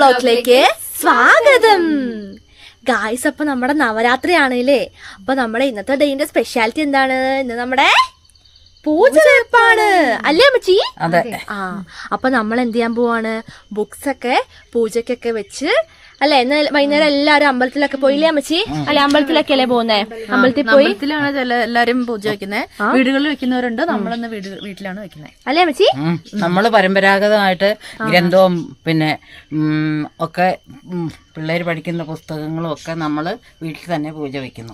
ബ്ലോക്കിലേക്ക് സ്വാഗതം. ഗായ്സ് അപ്പൊ നമ്മുടെ നവരാത്രി ആണല്ലേ അപ്പൊ നമ്മുടെ ഇന്നത്തെ ഡേന്റെ സ്പെഷ്യാലിറ്റി എന്താണ്? ഇന്ന് നമ്മുടെ പൂജ വെപ്പാണ് അല്ലേ അമ്മച്ചി? ആ അപ്പൊ നമ്മൾ എന്ത് ചെയ്യാൻ പോവാണ്? ബുക്സ് ഒക്കെ പൂജക്കൊക്കെ വെച്ച് അല്ലെ? എന്നാൽ വൈകുന്നേരം എല്ലാരും അമ്പലത്തിലൊക്കെ പോയില്ലേ അമ്മച്ചി? അല്ലെ അമ്പലത്തിലൊക്കെ അല്ലേ പോകുന്നേ അമ്പലത്തിൽ പോയി? അമ്പലത്തിലാണ് ചില എല്ലാരും പൂജ വെക്കുന്നത് വീടുകളിൽ വെക്കുന്നവരുണ്ട്. നമ്മളൊന്ന് വീട് വീട്ടിലാണ് വെക്കുന്നത് അല്ലേ അമ്മച്ചി. നമ്മൾ പരമ്പരാഗതമായിട്ട് ഗ്രന്ഥവും പിന്നെ ഒക്കെ ഉം, പിള്ളേര് പഠിക്കുന്ന പുസ്തകങ്ങളും ഒക്കെ നമ്മൾ വീട്ടിൽ തന്നെ പൂജ വെക്കുന്നു.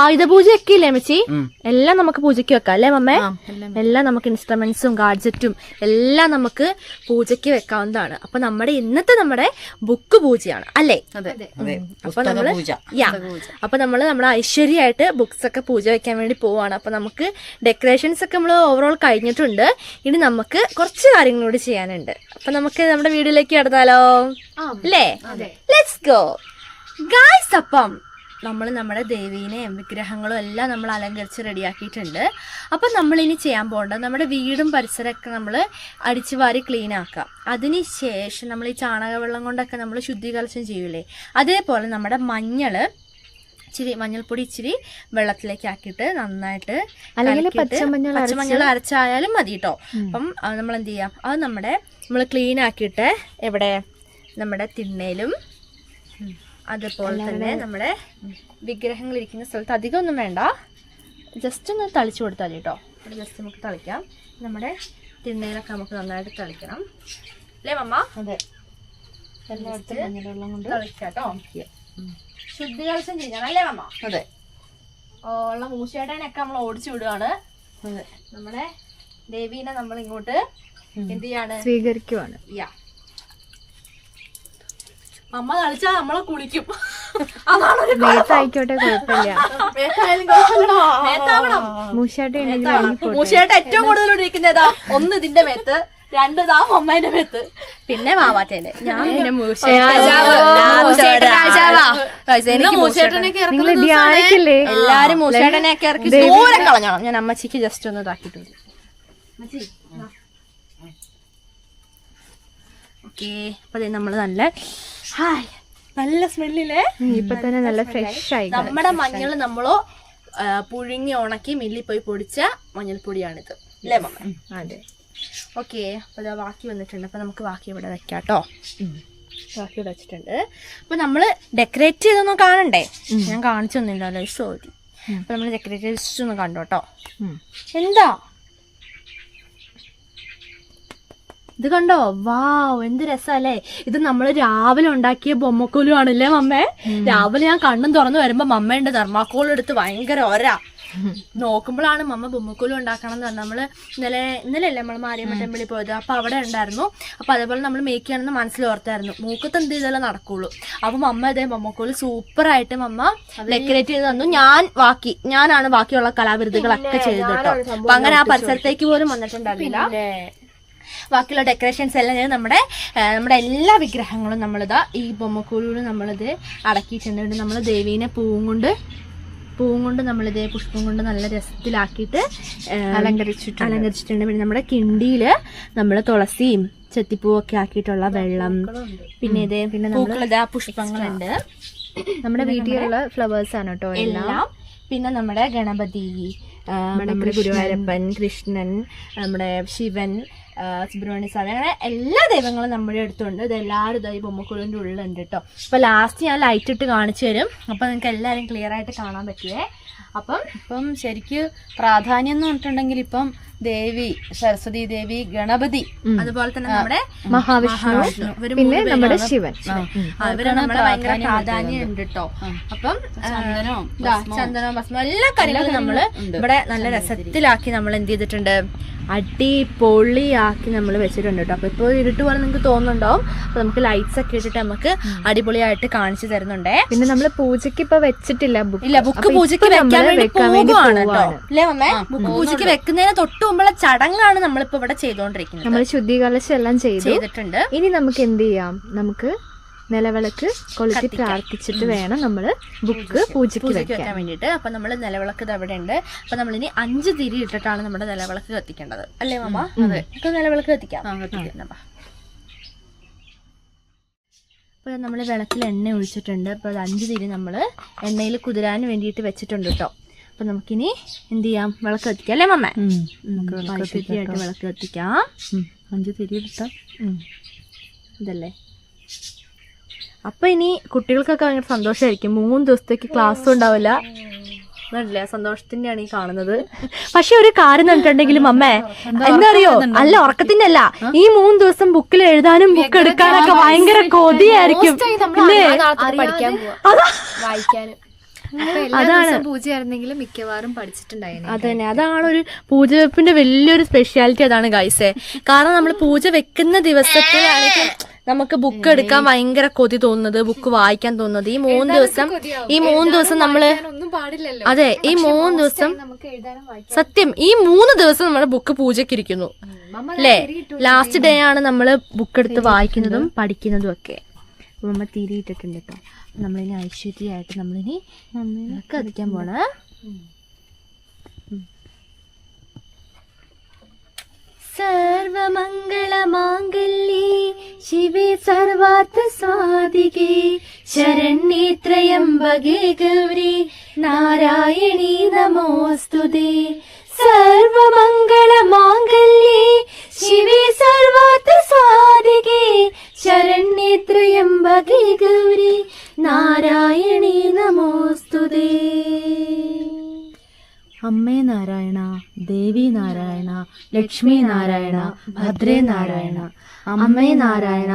ആയുധ പൂജയൊക്കെ ഇല്ലേ അമ്മച്ചി? എല്ലാം നമുക്ക് പൂജയ്ക്ക് വെക്കാം അല്ലേ മമ്മേ? എല്ലാം നമുക്ക് ഇൻസ്ട്രുമെന്റ്സും ഗാഡ്ജറ്റും എല്ലാം നമുക്ക് പൂജയ്ക്ക് വെക്കാവുന്നതാണ്. അപ്പൊ നമ്മുടെ ഇന്നത്തെ നമ്മുടെ ബുക്ക് പൂജയാണ് അല്ലേ? അതെ അതെ. അപ്പൊ നമ്മൾ പൂജ. യാ. അപ്പൊ നമ്മൾ നമ്മുടെ ഐശ്വര്യമായിട്ട് ബുക്സ് ഒക്കെ പൂജ വെക്കാൻ വേണ്ടി പോവാണ്. അപ്പൊ നമുക്ക് ഡെക്കറേഷൻസ് ഒക്കെ നമ്മൾ ഓവറോൾ കഴിഞ്ഞിട്ടുണ്ട്. ഇനി നമുക്ക് കുറച്ച് കാര്യങ്ങളോട് ചെയ്യാനുണ്ട്. അപ്പൊ നമുക്ക് നമ്മുടെ വീഡിയോയിലേക്ക് കടന്നാലോ? അല്ലേ? ലെറ്റ്സ് ഗോ ഗായ്സ് അപ്പം നമ്മൾ നമ്മുടെ ദേവീനെയും വിഗ്രഹങ്ങളും എല്ലാം നമ്മൾ അലങ്കരിച്ച് റെഡിയാക്കിയിട്ടുണ്ട്. അപ്പം നമ്മളിനി ചെയ്യാൻ പോകേണ്ടത് നമ്മുടെ വീടും പരിസരമൊക്കെ നമ്മൾ അടിച്ചു വാരി ക്ലീൻ ആക്കാം. അതിന് ശേഷം നമ്മൾ ഈ ചാണകവെള്ളം കൊണ്ടൊക്കെ നമ്മൾ ശുദ്ധീകരണം ചെയ്യൂലേ? അതേപോലെ നമ്മുടെ മഞ്ഞൾ ഇച്ചിരി മഞ്ഞൾപ്പൊടി ഇച്ചിരി വെള്ളത്തിലേക്ക് ആക്കിയിട്ട് നന്നായിട്ട് അല്ലെങ്കിൽ പച്ചമഞ്ഞൾ അരച്ചായാലും മതി കേട്ടോ അപ്പം നമ്മൾ എന്ത് ചെയ്യാം? അത് നമ്മുടെ നമ്മൾ ക്ലീൻ ആക്കിയിട്ട് എവിടെ? നമ്മുടെ തിണ്ണയിലും അതുപോലെ തന്നെ നമ്മുടെ വിഗ്രഹങ്ങൾ ഇരിക്കുന്ന സ്ഥലത്ത് അധികം ഒന്നും വേണ്ട. ജസ്റ്റ് ഒന്ന് തളിച്ചു കൊടുത്താൽ കേട്ടോ ജസ്റ്റ് നമുക്ക് തളിക്കാം. നമ്മുടെ തിണ്ണയിലൊക്കെ നമുക്ക് നന്നായിട്ട് തളിക്കണം. അല്ലേ മമ്മ? അതെ. തളിക്കാം കേട്ടോ ശുദ്ധീകരണം ചെയ്യണം അല്ലേ മമ്മ? അതെ. ഉള്ള മൂശേട്ടനൊക്കെ നമ്മൾ ഓടിച്ചു വിടുകയാണ് നമ്മുടെ ദേവീനെ നമ്മൾ ഇങ്ങോട്ട് എന്ത് ചെയ്യാണ്? സ്വീകരിക്കുവാണ്. യാ. അമ്മ കളിച്ചാ നമ്മളെ കുളിക്കും. അതാണ് ഒരു മേത്തായിക്കോട്ടെ കുഴപ്പമില്ല. മൂശാട്ടി മൂശേട്ട ഏറ്റവും കൂടുതൽ ഇരിക്കുന്നതാ ഒന്ന് ഇതിന്റെ മേത്ത് രണ്ട് ഇതാ അമ്മേന്റെ മേത്ത്. പിന്നെ മാമാറ്റേന്റെ. ഞാൻ പിന്നെ ധ്യാനിക്കില്ലേ? എല്ലാരും മൂശേട്ടനെയൊക്കെ ഇറക്കി ദൂരം കളഞ്ഞണം. ഞാൻ അമ്മച്ചിക്ക് ജസ്റ്റ് ഒന്ന് ഇതാക്കിട്ടു ഓക്കെ. അപ്പൊ ദേ നമ്മൾ നല്ല ഹായ്. നല്ല സ്മെല്ലില്ലേ? ഇപ്പൊ തന്നെ നല്ല ഫ്രഷ് ആയി. നമ്മുടെ മഞ്ഞൾ നമ്മളോ പുഴുങ്ങി ഉണക്കി മില്ലി പോയി പൊടിച്ച മഞ്ഞൾപ്പൊടിയാണിത്. അല്ലേ മമ്മ? അതെ. ഓക്കെ അപ്പോൾ ഇതാ ബാക്കി വന്നിട്ടുണ്ട്. അപ്പോൾ നമുക്ക് ബാക്കി ഇവിടെ വെക്കാം കേട്ടോ ബാക്കി ഇവിടെ വെച്ചിട്ടുണ്ട്. അപ്പോൾ നമ്മൾ ഡെക്കറേറ്റ് ചെയ്തൊന്നും കാണണ്ടേ? ഞാൻ കാണിച്ചൊന്നുമില്ലല്ലോ സോറി അപ്പോൾ നമ്മൾ ഡെക്കറേറ്റ് ഒന്ന് കണ്ടു കേട്ടോ എന്താ? ഇത് കണ്ടോ? വാവ് എന്ത് രസമല്ലേ ഇത് നമ്മൾ രാവിലെ ഉണ്ടാക്കിയ ബൊമ്മക്കോലും ആണല്ലേ മമ്മേ രാവിലെ ഞാൻ കണ്ണും തുറന്നു വരുമ്പോ മമ്മേന്റെ തെർമാക്കോൾ എടുത്ത് ഭയങ്കര ഒരാ. നോക്കുമ്പോഴാണ് മമ്മ ബൊമ്മക്കോലും ഉണ്ടാക്കണം എന്ന് നമ്മൾ ഇന്നലെ ഇന്നലെ അല്ലേ നമ്മൾ മാരിയമ്മ ടെമ്പിളിൽ പോയത്? അപ്പൊ അവിടെ ഉണ്ടായിരുന്നു. അപ്പൊ അതേപോലെ നമ്മൾ മേക്ക് ചെയ്യണമെന്ന് മനസ്സിൽ ഓർത്തായിരുന്നു. മൂക്കത്ത് എന്ത് ചെയ്താലും നടക്കുള്ളൂ. അപ്പൊ മമ്മ ഇതേ ബൊമ്മക്കോൽ സൂപ്പർ ആയിട്ട് മമ്മ ഡെക്കറേറ്റ് ചെയ്ത് തന്നു. ഞാൻ ബാക്കി ഞാനാണ് ബാക്കിയുള്ള കലാവിരുദ്ധികളൊക്കെ ചെയ്തിട്ടോ അപ്പൊ അങ്ങനെ ആ പരിസരത്തേക്ക് പോലും വന്നിട്ടുണ്ടായിരുന്നില്ല. ബാക്കിയുള്ള ഡെക്കറേഷൻസ് എല്ലാം ഞാൻ നമ്മുടെ നമ്മുടെ എല്ലാ വിഗ്രഹങ്ങളും നമ്മളിതാ ഈ ബൊമ്മക്കൂലിൽ നമ്മളിത് അടക്കിയിട്ടുണ്ട്. നമ്മൾ ദേവീനെ പൂവും കൊണ്ട് പൂവും കൊണ്ട് നമ്മളിത് പുഷ്പം കൊണ്ട് നല്ല രസത്തിലാക്കിയിട്ട് അലങ്കരിച്ചിട്ട് അലങ്കരിച്ചിട്ടുണ്ട്. പിന്നെ നമ്മുടെ കിണ്ടിയിൽ നമ്മൾ തുളസിയും ചെത്തിപ്പൂവൊക്കെ ആക്കിയിട്ടുള്ള വെള്ളം. പിന്നെ ഇത് പിന്നെ പൂക്കളിതാ പുഷ്പങ്ങളുണ്ട്. നമ്മുടെ വീട്ടിലുള്ള ഫ്ലവേഴ്സ് ആണ് കേട്ടോ എല്ലാം. പിന്നെ നമ്മുടെ ഗണപതി നമ്മുടെ ഗുരുവായൂരപ്പൻ കൃഷ്ണൻ നമ്മുടെ ശിവൻ സുബ്രഹ്മണ്യ സ്വാമി. അങ്ങനെ എല്ലാ ദൈവങ്ങളും നമ്മുടെ അടുത്തുണ്ട്. ഇത് എല്ലാവരും ഇതായി ബൊമ്മക്കുളിന്റെ ഉള്ളിലുണ്ട് കേട്ടോ അപ്പോൾ ലാസ്റ്റ് ഞാൻ ലൈറ്റ് ഇട്ട് കാണിച്ചു തരും. അപ്പോൾ നിങ്ങൾക്ക് എല്ലാവരും ക്ലിയർ ആയിട്ട് കാണാൻ പറ്റുവേ അപ്പം ഇപ്പം ശരിക്ക് പ്രാധാന്യം എന്ന് പറഞ്ഞിട്ടുണ്ടെങ്കിൽ ഇപ്പം ദേവി സരസ്വതി ദേവി ഗണപതി. അതുപോലെ തന്നെ നമ്മുടെ മഹാവിഷ്ണു. പിന്നെ നമ്മുടെ ശിവൻ. ആ, നമ്മളെ നമ്മുടെ ഭയങ്കര പ്രാധാന്യം ഉണ്ട്. കേട്ടോ അപ്പം ചന്ദനവും ചന്ദനവും ഭസ്മവും എല്ലാ കാര്യങ്ങളും നമ്മൾ ഇവിടെ നല്ല രസത്തിലാക്കി നമ്മൾ എന്ത് ചെയ്തിട്ടുണ്ട്. അടിപൊളിയാക്കി നമ്മൾ വെച്ചിട്ടുണ്ട് കേട്ടോ അപ്പൊ ഇപ്പോൾ ഇരുട്ട് പോലെ നിങ്ങൾക്ക് തോന്നുന്നുണ്ടാവും. അപ്പൊ നമുക്ക് ലൈറ്റ്സ് ഒക്കെ ഇട്ടിട്ട് നമുക്ക് അടിപൊളിയായിട്ട് കാണിച്ചു തരുന്നുണ്ടേ. പിന്നെ നമ്മൾ പൂജയ്ക്ക് ഇപ്പൊ വെച്ചിട്ടില്ല ബുക്ക്. ഇല്ല ബുക്ക് പൂജയ്ക്ക് വെക്കാൻ വേണ്ടി പോവുകയാണ് കേട്ടോ അല്ലേ മമ്മേ? ബുക്ക് പൂജയ്ക്ക് വെക്കുന്നതിന് തൊട്ട് മുമ്പുള്ള ചടങ്ങാണ് നമ്മളിപ്പോ ഇവിടെ ചെയ്തുകൊണ്ടിരിക്കുന്നത് നമ്മൾ ശുദ്ധീകരണം എല്ലാം ചെയ്തു. ചെയ്തിട്ടുണ്ട്. ഇനി നമുക്ക് എന്ത് ചെയ്യാം? നമുക്ക് നിലവിളക്ക് കൊളുത്തി പ്രാർത്ഥിച്ചിട്ട് വേണം നമ്മൾ ബുക്ക് പൂജയ്ക്ക് വെക്കാൻ. വേണ്ടിട്ട് വേണ്ടിയിട്ട്. അപ്പൊ നമ്മൾ നിലവിളക്ക് ഇത് അവിടെ ഉണ്ട് അപ്പൊ നമ്മൾ ഇനി അഞ്ച് തിരി ഇട്ടിട്ടാണ് നമ്മുടെ നിലവിളക്ക് കത്തിക്കേണ്ടത്. അല്ലേ മാമ? അതെ. നമുക്ക് നിലവിളക്ക് കത്തിക്കാം. ഇപ്പൊ. അപ്പോൾ നമ്മൾ വിളക്കിൽ എണ്ണ ഒഴിച്ചിട്ടുണ്ട്. അപ്പോൾ അത് അഞ്ച് തിരി നമ്മൾ എണ്ണയിൽ കുതിരാൻ വേണ്ടിയിട്ട് വെച്ചിട്ടുണ്ട് കേട്ടോ അപ്പോൾ നമുക്കിനി എന്ത് ചെയ്യാം? വിളക്ക് കത്തിക്കാം അല്ലേ മമ്മ? നമുക്ക് ഐശ്വര്യമായിട്ട് വിളക്ക് കത്തിക്കാം. അഞ്ച് തിരിയിട്ടാ. ഇതല്ലേ? അപ്പൊ ഇനി കുട്ടികൾക്കൊക്കെ ഭയങ്കര സന്തോഷമായിരിക്കും മൂന്ന് ദിവസത്തേക്ക് ക്ലാസ്സും ഉണ്ടാവില്ല. അതല്ലേ സന്തോഷത്തിന്റെയാണ് ഈ കാണുന്നത്. പക്ഷെ ഒരു കാര്യം കണ്ടിട്ടുണ്ടെങ്കിലും അമ്മേ എന്താ അറിയോ? അല്ല ഉറക്കത്തിന്റെ അല്ല ഈ മൂന്ന് ദിവസം ബുക്കിൽ എഴുതാനും ബുക്ക് എടുക്കാനൊക്കെ ഭയങ്കര കൊതിയായിരിക്കും. അതാ. ദിവസവും പൂജയായിരുന്നെങ്കിലും മിക്കവാറും പഠിച്ചിട്ടുണ്ടായിരുന്നു അതന്നെ. അതാണ് ഒരു പൂജ വെപ്പിന്റെ വലിയൊരു സ്പെഷ്യാലിറ്റി അതാണ് ഗൈസേ കാരണം നമ്മൾ പൂജ വെക്കുന്ന ദിവസത്തിലാണെങ്കിൽ നമുക്ക് ബുക്ക് എടുക്കാൻ ഭയങ്കര കൊതി തോന്നുന്നത് ബുക്ക് വായിക്കാൻ തോന്നുന്നത്. ഈ മൂന്ന് ദിവസം ഈ മൂന്ന് ദിവസം നമ്മൾ അതെ ഈ മൂന്ന് ദിവസം സത്യം ഈ മൂന്ന് ദിവസം നമ്മുടെ ബുക്ക് പൂജക്കിരിക്കുന്നു അല്ലേ ലാസ്റ്റ് ഡേ ആണ് നമ്മൾ ബുക്ക് എടുത്ത് വായിക്കുന്നതും പഠിക്കുന്നതും ഒക്കെ. അപ്പൊ നമ്മൾ തിരിയിട്ടിട്ടുണ്ട് കേട്ടോ നമ്മളിനി ഐശ്വര്യമായിട്ട് നമ്മളിനി കത്തിക്കാൻ പോണ. സർവമംഗളമാംഗല്യേ ശിവേ സർവാർത്ഥ സ്വാതികേ ശരണ്യേ ത്രയംബകേ ഗൗരി നാരായണീ നമോസ്തുതേ. സർവമംഗളമാംഗല്യേ ശിവേ സർവാർത്ഥ സാധികേ ശരണ്യേ ത്രയംബകേ ഗൗരി നാരായണേ നമോസ്തുതേ. അമ്മേ നാരായണ ദേവി നാരായണ ലക്ഷ്മി നാരായണ ഭദ്രേ നാരായണ. അമ്മേ നാരായണ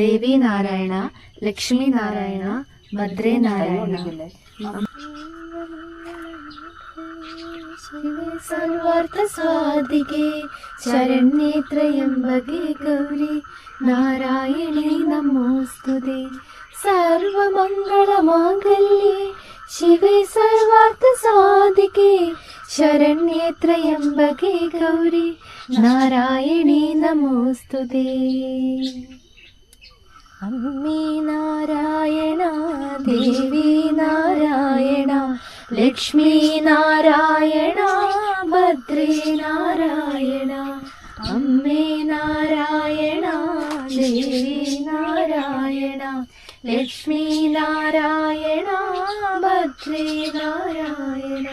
ദേവി നാരായണ ലക്ഷ്മി നാരായണ ഭദ്രേ നാരായണ. സർവാർത്ഥ സ്വാതികേ ശരണ്യേ ത്രയംബകേ ഗൗരി. നാരായണീ നമോസ്തുതേ. സർവമംഗളമാംഗല്യേ. ശിവേ സർവാർത്ഥ സാധികേ. ശരണ്യേ ത്രയംബകേ ഗൗരി. नारायणे നമോസ്തുതേ. അമ്മേ നാരായണ ദേവീ നാരായണ ലക്ഷ്മി നാരായണ ഭദ്രീനാരായണ അമ്മേ നാരായണ ദേവി നാരായണ ലക്ഷ്മീനാരായണ ഭദ്രേ നാരായണ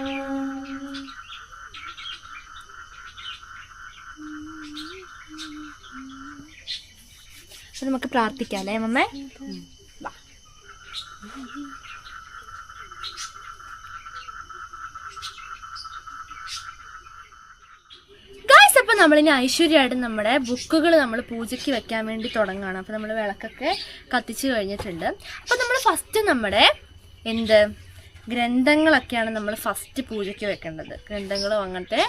നമുക്ക് പ്രാർത്ഥിക്കാം അല്ലേ മമ്മേ വാ. ഗായ്സ് അപ്പൊ നമ്മളിനി ഐശ്വര്യമായിട്ട് നമ്മുടെ ബുക്കുകൾ നമ്മൾ പൂജയ്ക്ക് വെക്കാൻ വേണ്ടി തുടങ്ങുകയാണ്. അപ്പോൾ നമ്മൾ വിളക്കൊക്കെ കത്തിച്ച് കഴിഞ്ഞിട്ടുണ്ട്. അപ്പോൾ നമ്മൾ ഫസ്റ്റ് നമ്മുടെ എന്ത്? ഗ്രന്ഥങ്ങളൊക്കെയാണ് നമ്മൾ ഫസ്റ്റ് പൂജയ്ക്ക് വെക്കേണ്ടത്. ഗ്രന്ഥങ്ങളും അങ്ങനത്തെ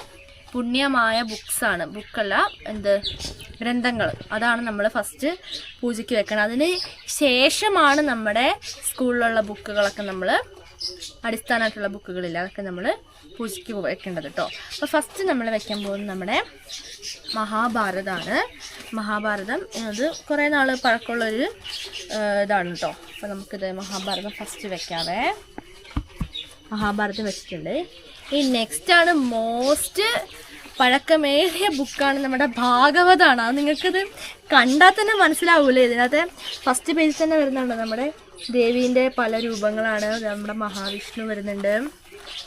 പുണ്യമായ ബുക്സാണ് ബുക്കല്ല എന്ത്? ഗ്രന്ഥങ്ങൾ. അതാണ് നമ്മൾ ഫസ്റ്റ് പൂജയ്ക്ക് വെക്കണം അതിന് ശേഷമാണ് നമ്മുടെ സ്കൂളിലുള്ള ബുക്കുകളൊക്കെ നമ്മൾ അടിസ്ഥാനമായിട്ടുള്ള ബുക്കുകളില്ല അതൊക്കെ നമ്മൾ പൂജയ്ക്ക് വെക്കേണ്ടത് കേട്ടോ അപ്പോൾ ഫസ്റ്റ് നമ്മൾ വെക്കാൻ പോകുന്നത് നമ്മുടെ മഹാഭാരതമാണ് മഹാഭാരതം എന്നത് കുറേ നാൾ പഴക്കമുള്ളൊരു ഇതാണ് കേട്ടോ അപ്പോൾ നമുക്കിത് മഹാഭാരതം ഫസ്റ്റ് വെക്കാവേ. മഹാഭാരതം വെച്ചിട്ടുണ്ട്. ഈ നെക്സ്റ്റ് ആണ് മോസ്റ്റ് പഴക്കമേറിയ ബുക്കാണ് നമ്മുടെ ഭാഗവതാണ്. അത് നിങ്ങൾക്കത് കണ്ടാൽ തന്നെ മനസ്സിലാവൂലേ ഇതിനകത്ത്. ഫസ്റ്റ് പേജിൽ തന്നെ വരുന്നുണ്ട് നമ്മുടെ ദേവീന്റെ പല രൂപങ്ങളാണ്. നമ്മുടെ മഹാവിഷ്ണു വരുന്നുണ്ട്.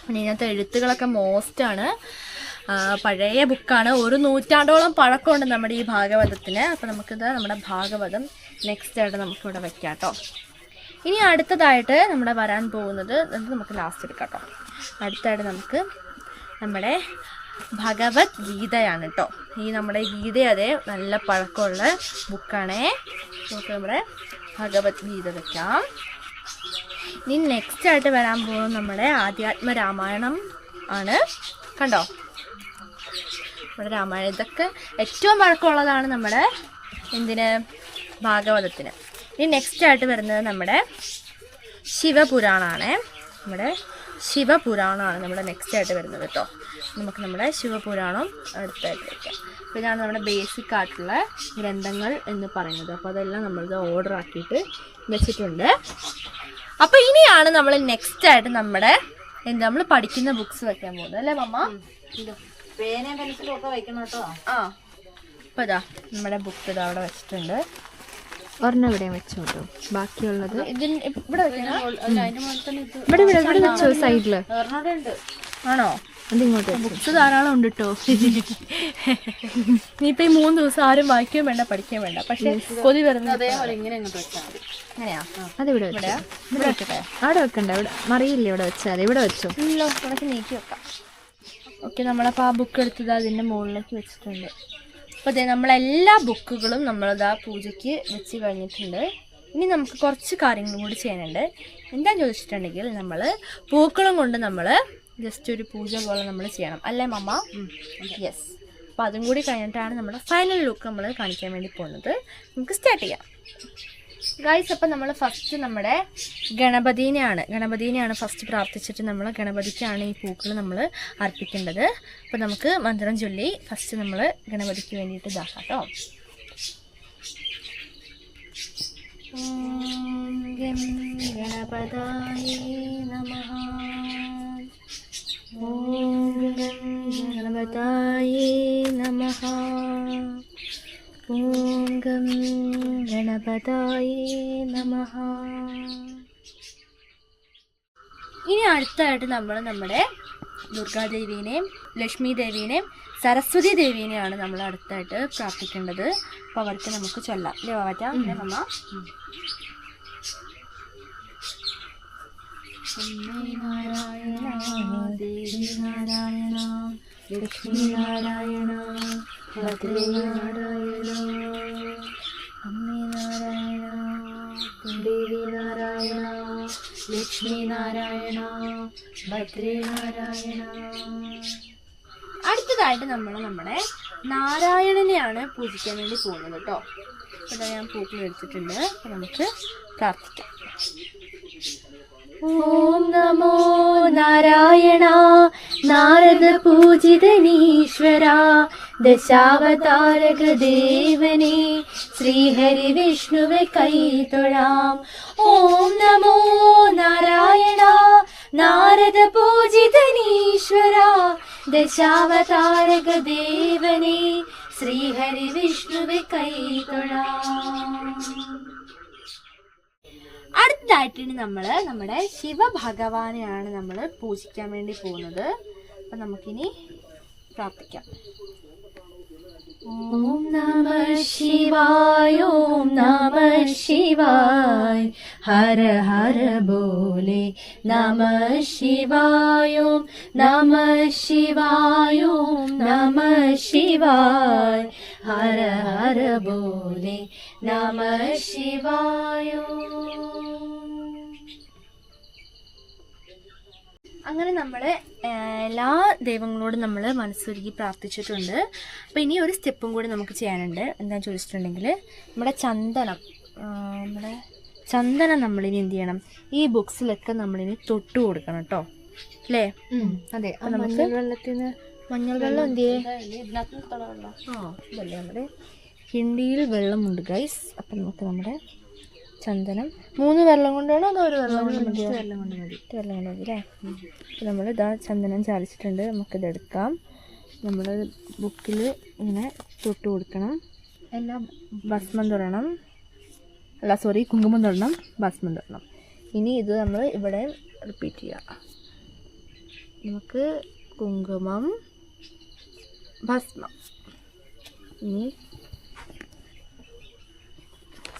പിന്നെ ഇതിനകത്ത് എഴുത്തുകളൊക്കെ മോസ്റ്റാണ് പഴയ ബുക്കാണ് ഒരു നൂറ്റാണ്ടോളം പഴക്കമുണ്ട് നമ്മുടെ ഈ ഭാഗവതത്തിന്. അപ്പോൾ നമുക്കിത് നമ്മുടെ ഭാഗവതം നെക്സ്റ്റ് ആയിട്ട് നമുക്കിവിടെ വെക്കാം കേട്ടോ ഇനി അടുത്തതായിട്ട് നമ്മുടെ വരാൻ പോകുന്നത് അത് നമുക്ക് ലാസ്റ്റ് എടുക്കാം കേട്ടോ. അടുത്തായിട്ട് നമുക്ക് നമ്മുടെ ഭഗവത് ഗീതയാണ് കേട്ടോ ഈ നമ്മുടെ ഗീത അതെ നല്ല പഴക്കമുള്ള ബുക്കാണേ നമുക്ക് നമ്മുടെ ഭഗവത് ഗീത വെക്കാം. ഇനി നെക്സ്റ്റ് ആയിട്ട് വരാൻ പോകുന്നത് നമ്മുടെ ആധ്യാത്മ രാമായണം ആണ്. കണ്ടോ? നമ്മുടെ രാമായണം. ഇതൊക്കെ ഏറ്റവും വഴക്കമുള്ളതാണ് നമ്മുടെ എന്തിന്? ഭാഗവതത്തിന്. ഇനി നെക്സ്റ്റ് ആയിട്ട് വരുന്നത് നമ്മുടെ ശിവപുരാണാണ്. നമ്മുടെ ശിവപുരാണമാണ് നമ്മുടെ നെക്സ്റ്റ് ആയിട്ട് വരുന്നത് കേട്ടോ. നമുക്ക് നമ്മുടെ ശിവപുരാണം അടുത്തായിട്ട് വയ്ക്കാം അപ്പോൾ ഇതാണ് നമ്മുടെ ബേസിക് ആയിട്ടുള്ള ഗ്രന്ഥങ്ങൾ എന്ന് പറയുന്നത്. അപ്പോൾ അതെല്ലാം നമ്മളിത് ഓർഡർ ആക്കിയിട്ട് വെച്ചിട്ടുണ്ട്. അപ്പോൾ ഇനിയാണ് നമ്മൾ നെക്സ്റ്റ് ആയിട്ട് നമ്മുടെ എന്താ നമ്മൾ പഠിക്കുന്ന ബുക്സ് വെക്കാൻ പോകുന്നത്. അല്ലേ മമ്മ? പേനയും പെൻസിലും ഒക്കെ വെക്കണം കേട്ടോ. ആ. ഇതാ നമ്മുടെ ബുക്ക് ഇതാ അവിടെ വെച്ചിട്ടുണ്ട്. ഒരെണ്ണം ഇവിടെ വെച്ചോട്ടോ. ബാക്കിയുള്ളത് ഇതിന് ഇവിടെ ഇവിടെ ഇവിടെ വെച്ചോ സൈഡിൽ ആണോ? അതിങ്ങോട്ട്. ബുക്സ് ധാരാളം ഉണ്ട് കേട്ടോ നീ ഈ മൂന്ന് ദിവസം ആരും വായിക്കുകയും വേണ്ട പഠിക്കുകയും വേണ്ട. പക്ഷെ കൊതി വരുന്നത് അതേപോലെ ഇങ്ങനെ അങ്ങോട്ട് വെച്ചാൽ മതി. അങ്ങനെയാ? അതിവിടെ വെച്ചോ. ഇവിടെ വെക്കട്ടെ? അവിടെ വെക്കണ്ട ഇവിടെ മറിയില്ല ഇവിടെ വെച്ചാൽ ഇവിടെ വെച്ചോ. ഇല്ലോ നീക്കി വെക്കാം. ഓക്കെ നമ്മളപ്പോൾ ആ ബുക്ക് എടുത്തത് അതിന്റെ മുകളിലേക്ക് വെച്ചിട്ടുണ്ട്. അപ്പോൾ അതെ നമ്മളെല്ലാ ബുക്കുകളും നമ്മളത് ആ പൂജയ്ക്ക് വെച്ച് കഴിഞ്ഞിട്ടുണ്ട്. ഇനി നമുക്ക് കുറച്ച് കാര്യങ്ങളും കൂടി ചെയ്യാനുണ്ട്. എന്താന്ന് ചോദിച്ചിട്ടുണ്ടെങ്കിൽ നമ്മൾ പൂക്കളും കൊണ്ട് നമ്മൾ ജസ്റ്റ് ഒരു പൂജ പോലെ നമ്മൾ ചെയ്യണം. അല്ലേ മമ്മ യെസ് അപ്പോൾ അതും കൂടി കഴിഞ്ഞിട്ടാണ് നമ്മുടെ ഫൈനൽ ലുക്ക് നമ്മൾ കാണിക്കാൻ വേണ്ടി പോകുന്നത്. നമുക്ക് സ്റ്റാർട്ട് ചെയ്യാം. ഗൈസ് അപ്പം നമ്മൾ ഫസ്റ്റ് നമ്മുടെ ഗണപതിനെയാണ്. ഗണപതിനെയാണ് ഫസ്റ്റ് പ്രാർത്ഥിച്ചിട്ട് നമ്മൾ ഗണപതിക്കാണ് ഈ പൂക്കൾ നമ്മൾ അർപ്പിക്കേണ്ടത്. അപ്പം നമുക്ക് മന്ത്രം ചൊല്ലി ഫസ്റ്റ് നമ്മൾ ഗണപതിക്ക് വേണ്ടിയിട്ട് ഇതാക്കാം കേട്ടോ. ഗണപതായ നമഃ ഓം ഇനി അടുത്തായിട്ട് നമ്മൾ നമ്മുടെ ദുർഗാദേവീനെയും ലക്ഷ്മി ദേവീനെയും സരസ്വതി ദേവീനെയാണ് നമ്മൾ അടുത്തായിട്ട് പ്രാർത്ഥിക്കേണ്ടത്. അപ്പോൾ അവർക്ക് നമുക്ക് ചൊല്ലാം. അല്ലേ മമ്മ? അമ്മേ ഭദ്രേ ഭദ്രേ അടുത്തതായിട്ട് നമ്മൾ നമ്മുടെ നാരായണനെയാണ് പൂജിക്കാൻ വേണ്ടി പോകുന്നത് കേട്ടോ. ഇവിടെ ഞാൻ പൂക്കൾ എടുത്തിട്ടുണ്ട്. നമുക്ക് പ്രാർത്ഥിക്കാം. ഓം നമോ നാരായണ നാരദ പൂജിതനീശ്വര ദശാവതാരക ദേവനെ ശ്രീഹരി വിഷ്ണുവെ കൈതൊഴാം ഓം നമോ നാരായണ നാരദ പൂജിതനീശ്വര ദശാവതാരക ദേവനെ ശ്രീഹരി വിഷ്ണുവെ കൈതൊഴാം അടുത്തതായിട്ടാണ് നമ്മൾ നമ്മുടെ ശിവഭഗവാനെയാണ് നമ്മൾ പൂജിക്കാൻ വേണ്ടി പോകുന്നത്. അപ്പം നമുക്കിനി പ്രാർത്ഥിക്കാം. ഓം നമ ശിവായ ഓം നമ ശിവായ. ഹര ഹര ബോലെ നമ ശിവായ ഓം നമ ശിവായ നമ ശിവായ. ഹര ഹര ബോലെ നമ ശിവായ. അങ്ങനെ നമ്മൾ എല്ലാ ദൈവങ്ങളോടും നമ്മൾ മനസ്സൊരുക്കി പ്രാർത്ഥിച്ചിട്ടുണ്ട്. അപ്പോൾ ഇനി ഒരു സ്റ്റെപ്പും കൂടി നമുക്ക് ചെയ്യാനുണ്ട്. എന്താണെന്ന് ചോദിച്ചിട്ടുണ്ടെങ്കിൽ നമ്മുടെ ചന്ദനം നമ്മുടെ ചന്ദനം നമ്മളിനി എന്ത് ചെയ്യണം? ഈ ബുക്സിലൊക്കെ നമ്മളിനി തൊട്ട് കൊടുക്കണം കേട്ടോ അല്ലേ? അതെ. നമുക്ക് വെള്ളത്തിൽ നിന്ന് മഞ്ഞൾ വെള്ളം എന്ത് ചെയ്യേ? ആ ഇതല്ലേ നമ്മുടെ ഹിന്ദിയിൽ വെള്ളമുണ്ട് ഗൈസ് അപ്പം നമുക്ക് നമ്മുടെ ചന്ദനം. മൂന്ന് വെള്ളം കൊണ്ടാണോ അതോ ഒരു വെള്ളം കൊണ്ട് മതിയോ? വെള്ളം കൊണ്ട് മതി. വെള്ളം കൊണ്ട് മതി അല്ലേ അപ്പം നമ്മൾ ഇതാ ചന്ദനം ചാലിച്ചിട്ടുണ്ട്. നമുക്കിത് എടുക്കാം. നമ്മൾ ബുക്കിൽ ഇങ്ങനെ തൊട്ട് കൊടുക്കണം. എല്ലാം ഭസ്മം തൊടണം. അല്ല സോറി കുങ്കുമം തൊടണം. ഭസ്മം തൊടണം. ഇനി ഇത് നമ്മൾ ഇവിടെ റിപ്പീറ്റ് ചെയ്യുക നമുക്ക് കുങ്കുമം ഭസ്മം. ഇനി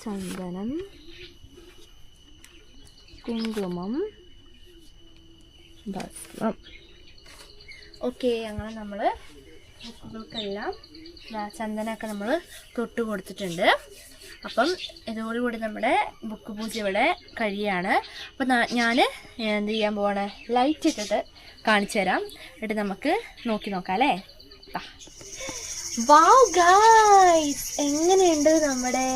ചന്ദനം. കുങ്കുമം. ഭസ്മം. ഓക്കെ അങ്ങനെ നമ്മൾ ബുക്കുകൾക്കെല്ലാം ചന്ദനമൊക്കെ നമ്മൾ തൊട്ട് കൊടുത്തിട്ടുണ്ട്. അപ്പം ഇതോടുകൂടി നമ്മുടെ ബുക്ക് പൂജ ഇവിടെ കഴിയാണ്. അപ്പം ഞാൻ എന്ത് ചെയ്യാൻ പോവാണ്? ലൈറ്റ് ഇട്ടിട്ട് കാണിച്ചു തരാം. എന്നിട്ട് നമുക്ക് നോക്കി നോക്കാം അല്ലേ? വാവ് ഗായ്സ് എങ്ങനെയുണ്ട് നമ്മുടെ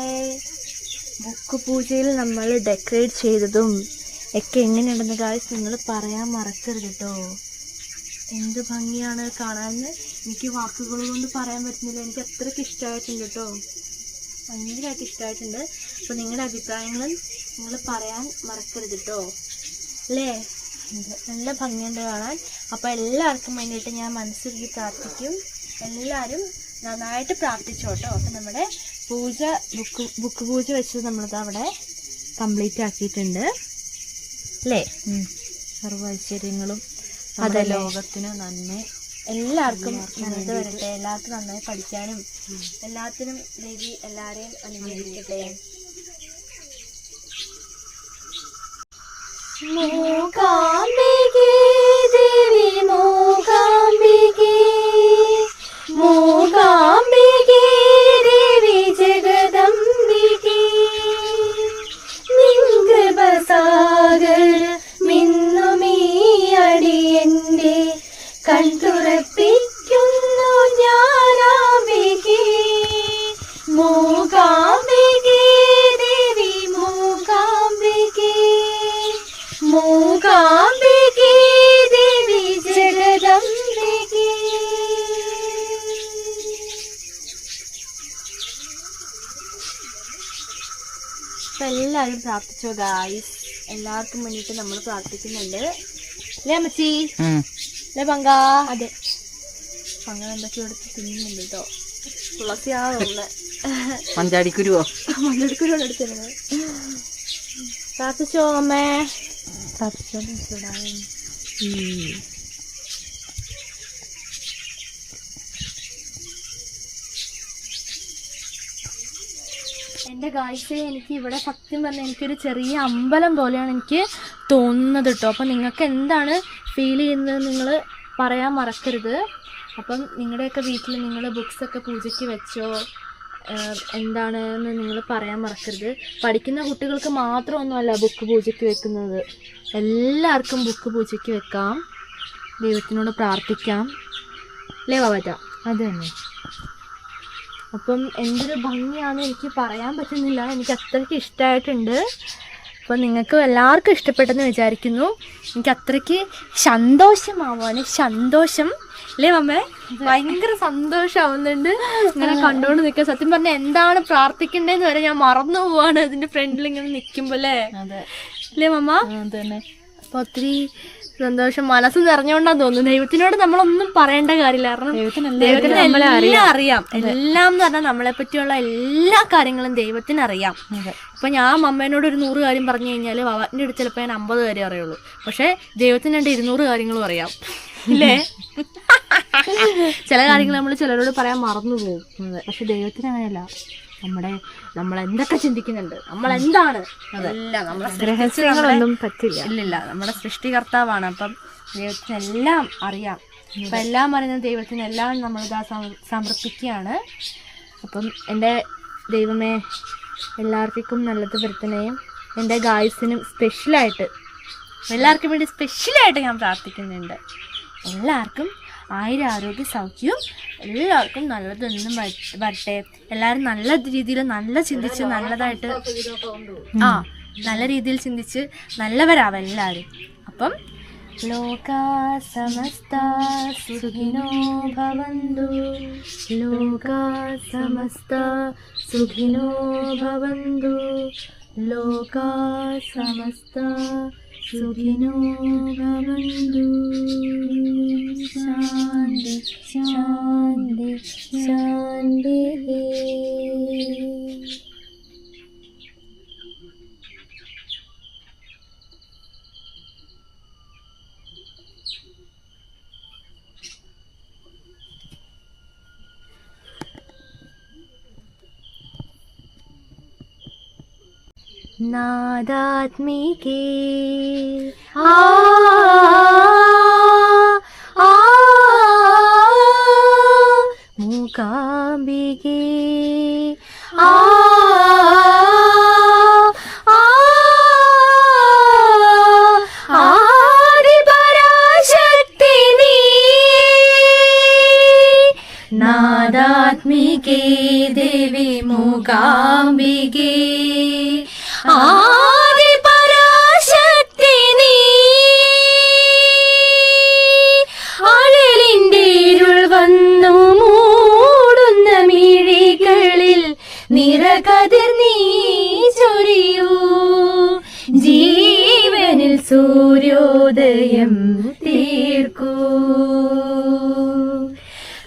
ബുക്ക് പൂജയിൽ നമ്മൾ ഡെക്കറേറ്റ് ചെയ്തതും ഒക്കെ എങ്ങനെയുണ്ടെന്ന് ഗായ്സ് നിങ്ങൾ പറയാൻ മറക്കരുത് കേട്ടോ എന്ത് ഭംഗിയാണ് കാണാന്ന് എനിക്ക് വാക്കുകൾ കൊണ്ട് പറയാൻ പറ്റുന്നില്ല. എനിക്ക് അത്രയ്ക്ക് ഇഷ്ടമായിട്ടുണ്ട് കേട്ടോ ഭയങ്കരമായിട്ട് ഇഷ്ടമായിട്ടുണ്ട്. അപ്പോൾ നിങ്ങളുടെ അഭിപ്രായങ്ങൾ നിങ്ങൾ പറയാൻ മറക്കരുത് കേട്ടോ അല്ലേ? നല്ല ഭംഗിയുണ്ട് കാണാൻ. അപ്പോൾ എല്ലാവർക്കും വേണ്ടിയിട്ട് ഞാൻ മനസ്സിലേക്ക് പ്രാർത്ഥിക്കും. എല്ലാവരും നന്നായിട്ട് പ്രാർത്ഥിച്ചോട്ടോ അപ്പം നമ്മുടെ പൂജ ബുക്ക് ബുക്ക് പൂജ വെച്ച് നമ്മളിത് അവിടെ കംപ്ലീറ്റ് ആക്കിയിട്ടുണ്ട്. അല്ലേ? സർവ ഐശ്വര്യങ്ങളും അതല്ലേ? ലോകത്തിന് നന്മ. എല്ലാവർക്കും നല്ലത് വരട്ടെ. എല്ലാവർക്കും നന്നായി പഠിക്കാനും എല്ലാത്തിനും ദേവി എല്ലാവരെയും അനുഗ്രഹിക്കട്ടെ. മൂകാംബികേ ദേവി മൂകാംബികേ കൺതുറപ്പിക്കുന്നു ഞാനാംബികേ മൂകാംബികേ ദേവി മൂകാംബികേ. മൂകാംബികേ ദേവി ജഗദംബികേ. അപ്പൊ എല്ലാവരും പ്രാർത്ഥിച്ചോ ഗായ്സ് എല്ലാവർക്കും വേണ്ടിയിട്ട് നമ്മൾ പ്രാർത്ഥിക്കുന്നുണ്ട്. അല്ലേ അമ്മച്ചി. അല്ലേ പങ്ക? അതെ. പങ്ക എന്തൊക്കെ എടുത്ത് തിന്നുന്നുണ്ട് കേട്ടോ തുളസി ആ ഉള്ള മഞ്ചാടിക്കുരുവോ? മണ്ണെടുക്കൂടെ എടുത്തിരുന്നത്. പ്രാർത്ഥിച്ചോ അമ്മേ? എന്റെ കാഴ്ചയെ എനിക്ക് ഇവിടെ സത്യം പറഞ്ഞാൽ എനിക്കൊരു ചെറിയ അമ്പലം പോലെയാണ് എനിക്ക് തോന്നുന്നത് കേട്ടോ അപ്പം നിങ്ങൾക്ക് എന്താണ് ഫീൽ ചെയ്യുന്നത് നിങ്ങൾ പറയാൻ മറക്കരുത്. അപ്പം നിങ്ങളുടെയൊക്കെ വീട്ടിൽ നിങ്ങൾ ബുക്സൊക്കെ പൂജയ്ക്ക് വെച്ചോ എന്താണ് എന്താണെന്ന് നിങ്ങൾ പറയാൻ മറക്കരുത്. പഠിക്കുന്ന കുട്ടികൾക്ക് മാത്രമൊന്നുമല്ല ബുക്ക് പൂജയ്ക്ക് വെക്കുന്നത്. എല്ലാവർക്കും ബുക്ക് പൂജയ്ക്ക് വെക്കാം. ദൈവത്തിനോട് പ്രാർത്ഥിക്കാം. അല്ലേ ബാബാറ്റ അത് തന്നെ. അപ്പം എന്തൊരു ഭംഗിയാണെന്ന് എനിക്ക് പറയാൻ പറ്റുന്നില്ല. എനിക്ക് അത്രയ്ക്ക് ഇഷ്ടമായിട്ടുണ്ട് അപ്പം നിങ്ങൾക്ക് എല്ലാവർക്കും ഇഷ്ടപ്പെട്ടെന്ന് വിചാരിക്കുന്നു. എനിക്ക് അത്രയ്ക്ക് സന്തോഷമാവാണ്. സന്തോഷം. അല്ലേ മമ്മേ? ഭയങ്കര സന്തോഷമാവുന്നുണ്ട്. ഇങ്ങനെ കണ്ടുകൊണ്ട് നിൽക്കുക. സത്യം പറഞ്ഞാൽ എന്താണ് പ്രാർത്ഥിക്കേണ്ടതെന്ന് വരെ ഞാൻ മറന്നു പോവാണ്. അതിന്റെ ഫ്രണ്ടിൽ ഇങ്ങനെ നിൽക്കുമ്പോൾ അല്ലേ? അല്ലേ മമ്മ? അപ്പോൾ ഒത്തിരി സന്തോഷം. മനസ്സ് നിറഞ്ഞുകൊണ്ടാന്ന് തോന്നുന്നു. ദൈവത്തിനോട് നമ്മളൊന്നും പറയേണ്ട കാര്യമില്ല. കാരണം ദൈവത്തിന് എല്ലാം അറിയാം. എല്ലാം എന്ന് പറഞ്ഞാൽ നമ്മളെ പറ്റിയുള്ള എല്ലാ കാര്യങ്ങളും ദൈവത്തിന് അറിയാം. ഇപ്പൊ ഞാൻ അമ്മേനോട് ഒരു നൂറ് കാര്യം പറഞ്ഞു കഴിഞ്ഞാൽ വവാറ്റിന്റെ അടുത്ത് ചിലപ്പോൾ ഞാൻ അമ്പത് കാര്യം അറിയുള്ളൂ. പക്ഷെ ദൈവത്തിന് രണ്ട് ഇരുന്നൂറ് കാര്യങ്ങളും അറിയാം. ഇല്ലേ? ചില കാര്യങ്ങൾ നമ്മൾ ചിലരോട് പറയാൻ മറന്നു പോകും. പക്ഷെ ദൈവത്തിന് അങ്ങനെയല്ല. നമ്മുടെ നമ്മൾ എന്തൊക്കെ ചിന്തിക്കുന്നുണ്ട്? നമ്മൾ എന്താണ് എല്ലാം നമ്മളെ സൃഷ്ടിച്ച് നമ്മളെ- രഹസ്യങ്ങളൊന്നും പറ്റില്ല. ഇല്ലില്ല നമ്മുടെ സൃഷ്ടികർത്താവാണ്. അപ്പം ദൈവത്തിനെല്ലാം അറിയാം. അപ്പം എല്ലാം അറിയുന്ന ദൈവത്തിനെല്ലാം നമ്മളിതാ സമർപ്പിക്കുകയാണ്. അപ്പം എന്റെ ദൈവമേ എല്ലാവർക്കും നല്ലത് വരുത്തണേയും എന്റെ ഗായ്സിനും സ്പെഷ്യലായിട്ട് എല്ലാവർക്കും വേണ്ടി സ്പെഷ്യലായിട്ട് ഞാൻ പ്രാർത്ഥിക്കുന്നുണ്ട്. എല്ലാവർക്കും ആയിരം ആരോഗ്യ സൗഖ്യവും എല്ലാവർക്കും നല്ലതൊന്നും വര- വരട്ടെ. എല്ലാവരും നല്ല രീതിയിൽ നല്ല ചിന്തിച്ച് നല്ലതായിട്ട് ആ നല്ല രീതിയിൽ ചിന്തിച്ച് നല്ലവരാവ എല്ലാവരും. അപ്പം ലോക സുഖിനോ ഭവന്തു. ലോകാസമസ്ത സുഖിനോ ഭവന്തു. ലോക സമസ്ത സുഖിനോ ഭവന്തു ശാന്തി ശാന്തി ശാന്തി नादात्मिके आ आ സൂര്യോദയം തീർക്കൂ.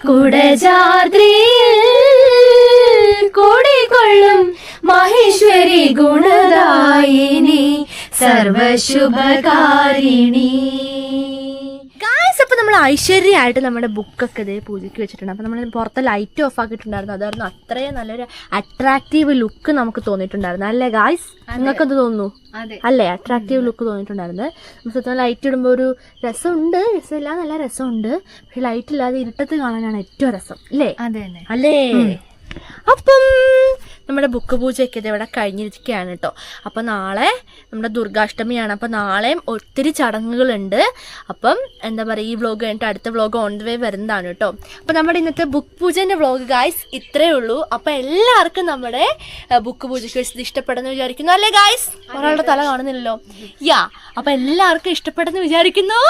കുടജാദ്രിയിൽ കൂടിക്കൊള്ളും മഹേശ്വരി ഗുണദായിനി സർവശുഭകാരിണി. ഗായ്സ് അപ്പൊ നമ്മൾ ഐശ്വര്യമായിട്ട് നമ്മുടെ ബുക്കൊക്കെ ഇതേ പൂജയ്ക്ക് വെച്ചിട്ടുണ്ട്. അപ്പൊ നമ്മൾ പുറത്തെ ലൈറ്റ് ഓഫ് ആക്കിയിട്ടുണ്ടായിരുന്നു. അതായിരുന്നു അത്രയും നല്ലൊരു അട്രാക്റ്റീവ് ലുക്ക് നമുക്ക് തോന്നിയിട്ടുണ്ടായിരുന്നു അല്ലേ ഗായ്സ് നിങ്ങൾക്ക് എന്ത് തോന്നുന്നു? അല്ലേ? അട്രാക്റ്റീവ് ലുക്ക് തോന്നിയിട്ടുണ്ടായിരുന്നു സത്യം ലൈറ്റ് ഇടുമ്പോൾ ഒരു രസമുണ്ട്. രസമില്ല നല്ല രസമുണ്ട്. പക്ഷെ ലൈറ്റ് ഇല്ലാതെ ഇരുട്ടത്ത് കാണാനാണ് ഏറ്റവും രസം. അല്ലേ? അല്ലേ? അപ്പം നമ്മുടെ ബുക്ക് പൂജയൊക്കെ ഇത് ഇവിടെ കഴിഞ്ഞിരിക്കുകയാണ് കേട്ടോ. അപ്പം നാളെ നമ്മുടെ ദുർഗാഷ്ടമിയാണ്. അപ്പം നാളെയും ഒത്തിരി ചടങ്ങുകളുണ്ട്. അപ്പം എന്താ പറയുക ഈ വ്ളോഗ് കഴിഞ്ഞിട്ട് അടുത്ത വ്ളോഗ് ഓൺ ദ വേ വരുന്നതാണ് കേട്ടോ. അപ്പം നമ്മുടെ ഇന്നത്തെ ബുക്ക് പൂജേന്റെ വ്ളോഗ് ഗായ്സ് ഇത്രയേ ഉള്ളൂ. അപ്പം എല്ലാവർക്കും നമ്മുടെ ബുക്ക് പൂജയ്ക്ക് വെച്ചത് ഇഷ്ടപ്പെടുന്നു വിചാരിക്കുന്നു. അല്ലേ ഗായ്സ് ഒരാളുടെ തല കാണുന്നില്ലല്ലോ. യാ അപ്പം എല്ലാവർക്കും ഇഷ്ടപ്പെടുന്നു വിചാരിക്കുന്നു.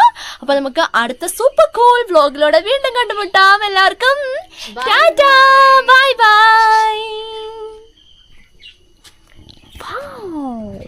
അപ്പം നമുക്ക് അടുത്ത സൂപ്പർ കൂൾ വ്ളോഗിലൂടെ വീണ്ടും കണ്ടുമുട്ടാം. എല്ലാവർക്കും tata. Bye bye. Bye. Wow.